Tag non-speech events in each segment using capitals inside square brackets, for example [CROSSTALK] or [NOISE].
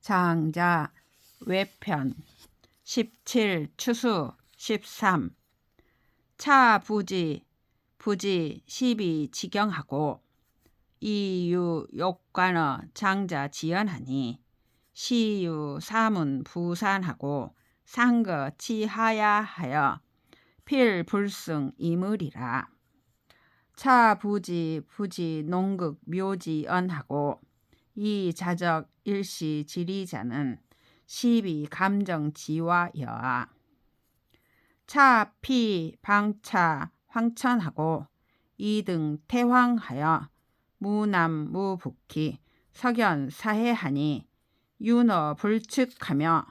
장자 외편 17 추수 13 차부지 부지 12 지경하고 이유 욕관어 장자 지연하니 시유 사문 부산하고 상거 치하야 하여 필 불승 이물이라. 차부지 부지 농극 묘지 언하고 이 자적 일시 지리자는 시비 감정 지와 여아. 차, 피, 방차, 황천하고 이등 태황하여 무남 무북히 석연 사해하니 윤어 불측하며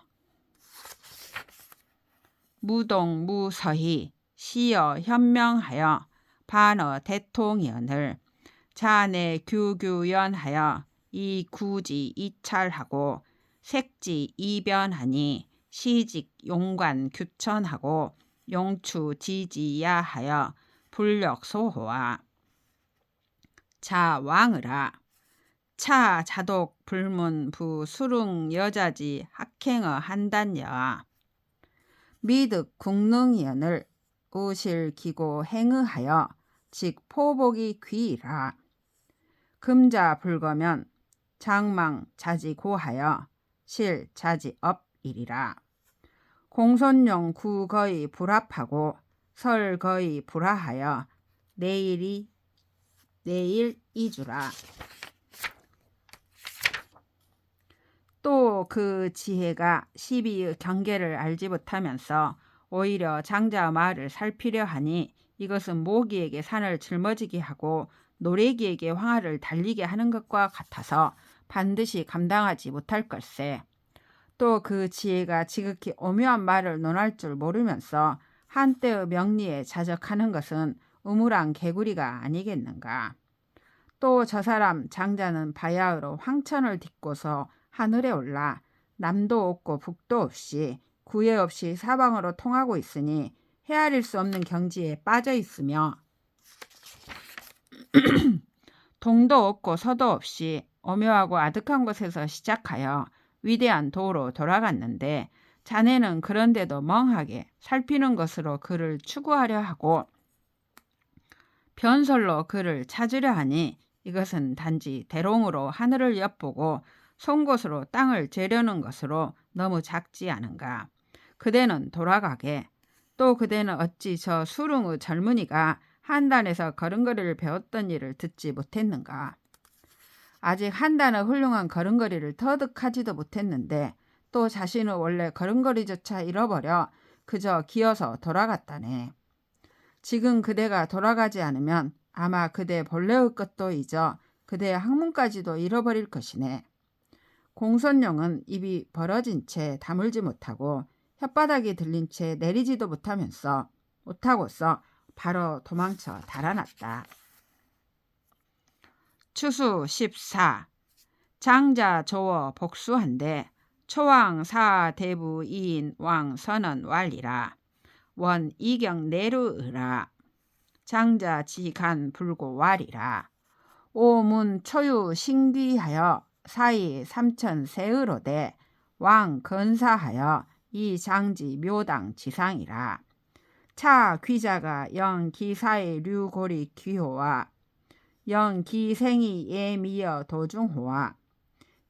무동 무서희 시어 현명하여 반어 대통연을 자내 규규연하여 이 구지 이찰하고 색지 이변하니 시직 용관 규천하고 용추 지지야하여 불력 소호와. 자 왕으라. 차 자독 불문 부 수릉 여자지 학행어 한단여아 미득 국능연을 우실 기고 행의하여 즉 포복이 귀이라. 금자 불거면 장망 자지 고하여 실 자지 업이리라. 공손용 구 거의 불합하고 설 거의 불하하여 내일이 내일 이주라. 또 그 지혜가 시비의 경계를 알지 못하면서 오히려 장자 말을 살피려 하니 이것은 모기에게 산을 짊어지게 하고 노래기에게 황하를 달리게 하는 것과 같아서 반드시 감당하지 못할 걸세. 또 그 지혜가 지극히 오묘한 말을 논할 줄 모르면서 한때의 명리에 자적하는 것은 우물한 개구리가 아니겠는가. 또 저 사람 장자는 바야흐로 황천을 딛고서 하늘에 올라 남도 없고 북도 없이 구애 없이 사방으로 통하고 있으니 헤아릴 수 없는 경지에 빠져 있으며 [CLEARS THROAT] 동도 없고 서도 없이 오묘하고 아득한 곳에서 시작하여 위대한 도로 돌아갔는데 자네는 그런데도 멍하게 살피는 것으로 그를 추구하려 하고 변설로 그를 찾으려 하니 이것은 단지 대롱으로 하늘을 엿보고 송곳으로 땅을 재려는 것으로 너무 작지 않은가. 그대는 돌아가게. 또 그대는 어찌 저 수릉의 젊은이가 한단에서 걸음걸이를 배웠던 일을 듣지 못했는가. 아직 한단의 훌륭한 걸음걸이를 터득하지도 못했는데 또 자신은 원래 걸음걸이조차 잃어버려 그저 기어서 돌아갔다네. 지금 그대가 돌아가지 않으면 아마 그대 본래의 것도 잊어 그대의 학문까지도 잃어버릴 것이네. 공선령은 입이 벌어진 채 다물지 못하고 혓바닥이 들린 채 내리지도 못하면서 못하고서 바로 도망쳐 달아났다. 추수 14 장자 조어 복수한데 초왕 사 대부 이인 왕 선언 완리라. 원 이경 내루으라. 장자 지간 불고 와리라. 오문 초유 신귀하여 사이 삼천 세의로되 왕 건사하여 이 장지 묘당 지상이라 차 귀자가 영 기사의 류고리 귀호와 영 기생이 예미여 도중호와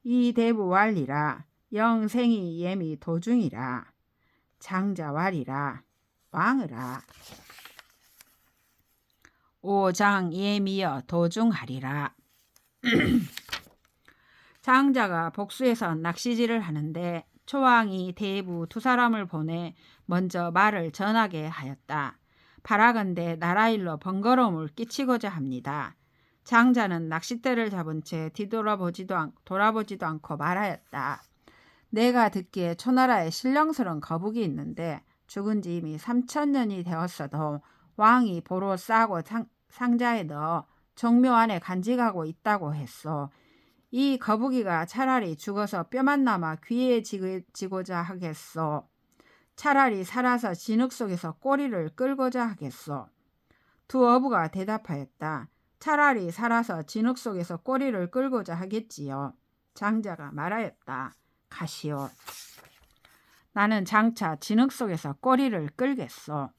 이 대부 완리라 영생이 예미 도중이라 장자왈이라 왕으라. 오장 예미여 도중하리라. [CLEARS THROAT] 장자가 복수에서 낚시질을 하는데 초왕이 대부 두 사람을 보내 먼저 말을 전하게 하였다. 바라건대 나라일로 번거로움을 끼치고자 합니다. 장자는 낚싯대를 잡은 채 뒤돌아보지도 않, 돌아보지도 않고 말하였다. 내가 듣기에 초나라에 신령스러운 거북이 있는데 죽은 지 이미 3천년이 되었어도 왕이 보로 싸고 상, 상자에 넣어 정묘 안에 간직하고 있다고 했소. 이 거북이가 차라리 죽어서 뼈만 남아 귀해지고자 하겠소. 차라리 살아서 진흙 속에서 꼬리를 끌고자 하겠소. 두 어부가 대답하였다. 차라리 살아서 진흙 속에서 꼬리를 끌고자 하겠지요. 장자가 말하였다. 가시오. 나는 장차 진흙 속에서 꼬리를 끌겠소.